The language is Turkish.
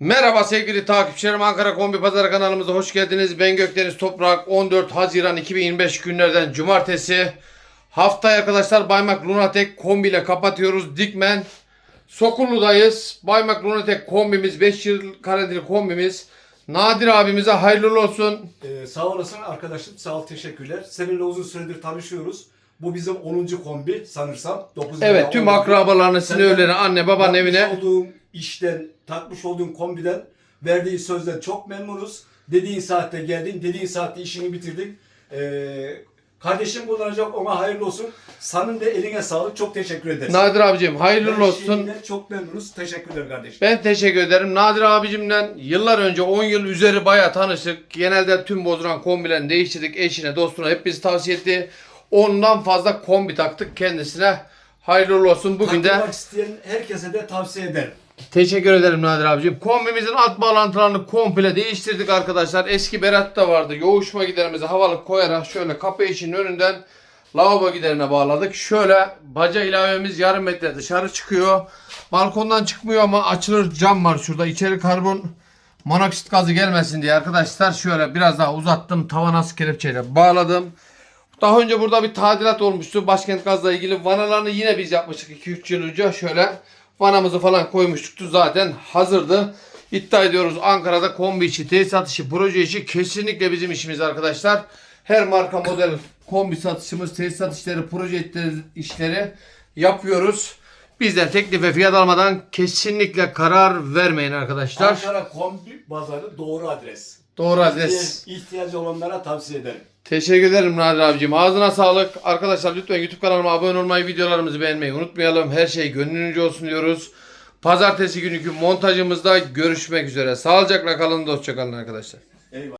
Merhaba sevgili takipçilerim Ankara Kombi Pazarı kanalımıza hoş geldiniz. Ben Gökdeniz Toprak 14 Haziran 2025 günlerden cumartesi. Haftayı arkadaşlar Baymak Lunatek kombi ile kapatıyoruz. Dikmen Sokullu'dayız. Baymak Lunatek kombimiz 5 yıl kalendiri kombimiz. Nadir abimize hayırlı olsun. Ee, sağ olasın arkadaşım. Sağ ol teşekkürler. Seninle uzun süredir tanışıyoruz. Bu bizim 10. kombi sanırsam. 9 Evet tüm akrabalarını, sinirlerini, anne babanın evine. olduğum işten, takmış olduğum kombiden verdiği sözden çok memnunuz. Dediğin saatte geldin, dediğin saatte işini bitirdin. Ee, kardeşim kullanacak ona hayırlı olsun. Senin de eline sağlık. Çok teşekkür ederiz. Nadir abicim hayırlı Her olsun. şeyinden çok memnunuz. Teşekkürler kardeşim. Ben teşekkür ederim. Nadir abicimle yıllar önce 10 yıl üzeri bayağı tanıştık. Genelde tüm bozulan kombilerini değiştirdik. Eşine, dostuna hep bizi tavsiye etti. Ondan fazla kombi taktık kendisine. Hayırlı olsun. Bugün de Takılmak isteyen herkese de tavsiye ederim. teşekkür ederim Nadir abicim. Kombimizin alt bağlantılarını komple değiştirdik arkadaşlar. Eski Berat da vardı. Yoğuşma giderimizi havalı koyarak şöyle kapı işinin önünden lavabo giderine bağladık. Şöyle baca ilavemiz yarım metre dışarı çıkıyor. Balkondan çıkmıyor ama açılır cam var şurada. İçeri karbon monoksit gazı gelmesin diye arkadaşlar şöyle biraz daha uzattım. Tavana kelepçeyle bağladım. Daha önce burada bir tadilat olmuştu. Başkent Gaz'la ilgili vanalarını yine biz yapmıştık 2-3 yıl önce. Şöyle vanamızı falan koymuştuktu. Zaten hazırdı. İddia ediyoruz Ankara'da kombi içi, tesisat işi, proje işi kesinlikle bizim işimiz arkadaşlar. Her marka model kombi satışımız, tesisat işleri, proje işleri- yapıyoruz. Bizden teklif ve fiyat almadan kesinlikle karar vermeyin arkadaşlar. Ankara Kombi Pazarı doğru adres. Doğru adres. İhtiyac- İhtiyacı olanlara tavsiye ederim. Teşekkür ederim Nadir abicim. Ağzına sağlık. Arkadaşlar lütfen YouTube kanalıma abone olmayı, videolarımızı beğenmeyi unutmayalım. Her şey gönlünüzce olsun diyoruz. Pazartesi günkü montajımızda görüşmek üzere. Sağlıcakla kalın, hoşça kalın arkadaşlar. Eyvallah.